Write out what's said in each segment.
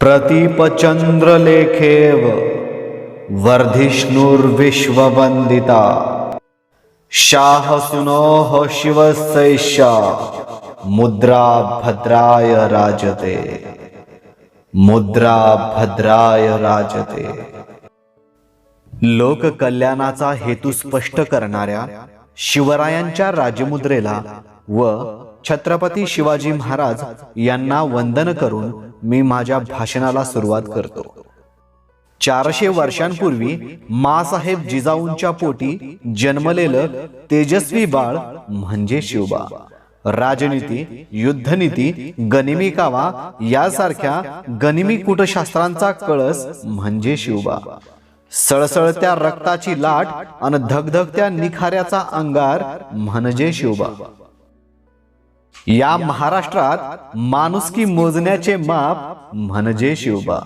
प्रतीपचंद्रलेखेव वर्धिष्णुर्विश्ववन्दिता शाहसुनोः शिवसैषा मुद्रा भद्राय राजते। मुद्रा भद्राय राजते। लोककल्याणाचा हेतू स्पष्ट करणाऱ्या शिवरायांच्या राजमुद्रेला व छत्रपती शिवाजी महाराज यांना वंदन करून मी माझ्या भाषणाला सुरुवात करतो. चारशे वर्षांपूर्वी मासाहेब जिजाऊंच्या पोटी जन्मलेलं तेजस्वी बाळ म्हणजे शिवबा. राजनीती युद्धनीती गनिमी कावा यासारख्या गनिमी कुटशास्त्रांचा कळस म्हणजे शिवबा. सळसळत्या रक्ताची लाट आणि धगधगत्या निखाऱ्याचा अंगार म्हणजे शिवबा. या महाराष्ट्रात माणुसकी मोजण्याचे माप म्हणजे शिवबा.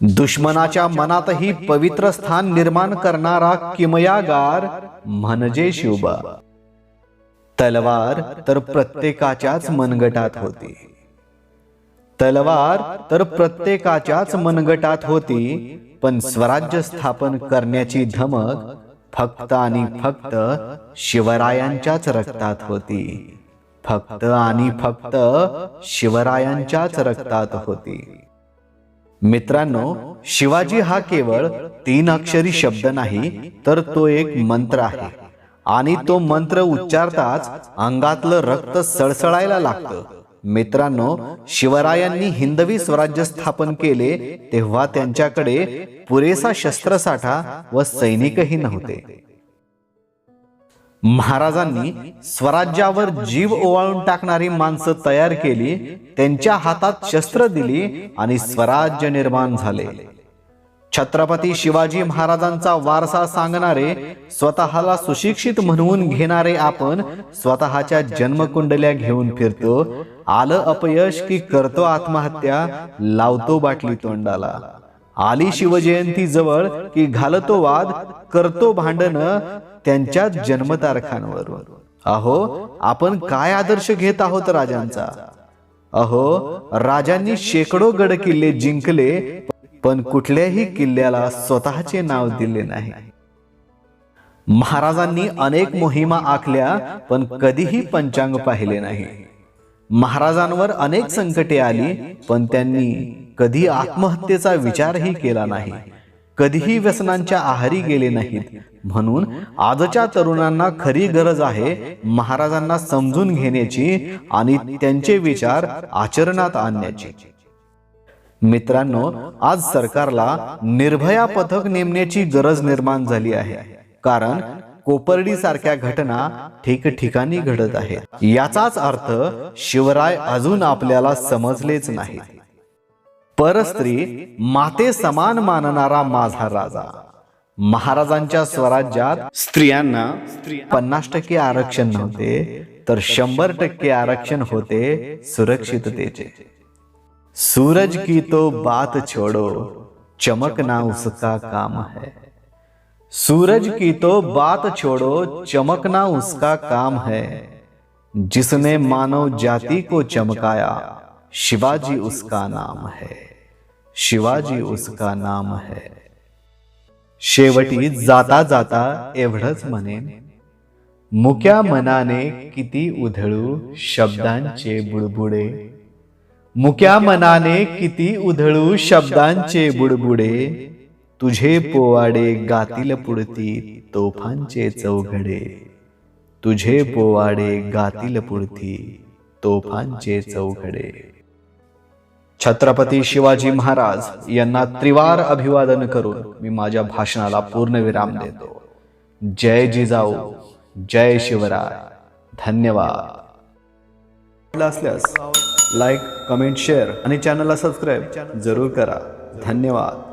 दुश्मनाच्या मनातही पवित्र स्थान निर्माण करणारा किमयागार म्हणजे शिवबा. तलवार तर प्रत्येकाच्याच मनगटात होती. तलवार तर प्रत्येकाच्याच मनगटात होती पण स्वराज्य स्थापन करण्याची धमक फक्त आणि फक्त शिवरायांच्याच रक्तात होती. फक्त आणि फक्त शिवरायांच्याच रक्तात होती. मित्रांनो शिवाजी हा केवळ तीन अक्षरी शब्द नाही तर तो एक मंत्र आहे. आणि तो मंत्र उच्चारताच अंगातलं रक्त सळसळायला लागतं. मित्रांनो शिवरायांनी हिंदवी स्वराज्य स्थापन केले तेव्हा त्यांच्याकडे पुरेसा शस्त्रसाठा व सैनिकही नव्हते. महाराजांनी स्वराज्यावर जीव ओवाळून टाकणारी माणसं तयार केली त्यांच्या हातात शस्त्र दिली आणि स्वराज्य निर्माण झाले. छत्रपती शिवाजी महाराजांचा वारसा सांगणारे स्वतःला सुशिक्षित म्हणवून घेणारे आपण स्वतःच्या जन्मकुंडल्या घेऊन फिरतो आलं अपयश की करतो आत्महत्या लावतो बाटली तोंडाला. आली शिवजयंती जवळ की घालतो वाद करतो भांडण त्यांच्या जन्मतारखांवर अहो आपण काय आदर्श घेत आहोत राजांचा? अहो राजांनी शेकडो गड किल्ले जिंकले पण कुठल्याही किल्ल्याला स्वतःचे नाव दिले नाही. महाराजांनी अनेक मोहिमा आखल्या पण कधीही पंचांग पाहिले नाही. महाराजांवर अनेक संकटे आली पण त्यांनी कधी आत्महत्येचा विचारही केला नाही. कधीही व्यसनांच्या आहारी गेले नाहीत. म्हणून आजच्या तरुणांना खरी गरज आहे महाराजांना समजून घेण्याची आणि त्यांचे विचार आचरणात आणण्याची. मित्रांनो आज सरकारला निर्भया पथक नेमण्याची गरज निर्माण झाली आहे. कारण कोपर्डी सारख्या घटना ठिकठिकाणी घडत आहेत. याचाच अर्थ शिवराय अजून आपल्याला समजलेच नाही परस्त्री माते समान मानणारा माझा राजा. महाराजांच्या स्वराज्यात स्त्रियांना पन्नास टक्के आरक्षण नव्हते तर शंभर टक्के आरक्षण होते सुरक्षिततेचे. सूरज की तो बात छोड़ो चमकना उसका काम है. सूरज की तो बात छोड़ो चमकना उसका काम है. जिसने मानव जाति को चमकाया शिवाजी उसका नाम है. शिवाजी उसका नाम है। शेवटी जाता जाता एवढंच म्हणेन मुक्या मनाने किती उधळू शब्दांचे बुडबुडे. मुक्या मनाने किती उधळू शब्दांचे बुडबुडे? तुझे पोवाडे गातील पुढती तोफांचे चौघडे. तुझे पोवाडे गातील पुढती तोफांचे चौघडे। छत्रपती शिवाजी महाराज यांना त्रिवार अभिवादन करून मी माझ्या भाषणाला पूर्ण विराम देतो. जय जिजाऊ जय शिवराय. धन्यवाद. असल्यास लाईक कमेंट शेअर आणि चॅनलला सबस्क्राईब जरूर करा. धन्यवाद.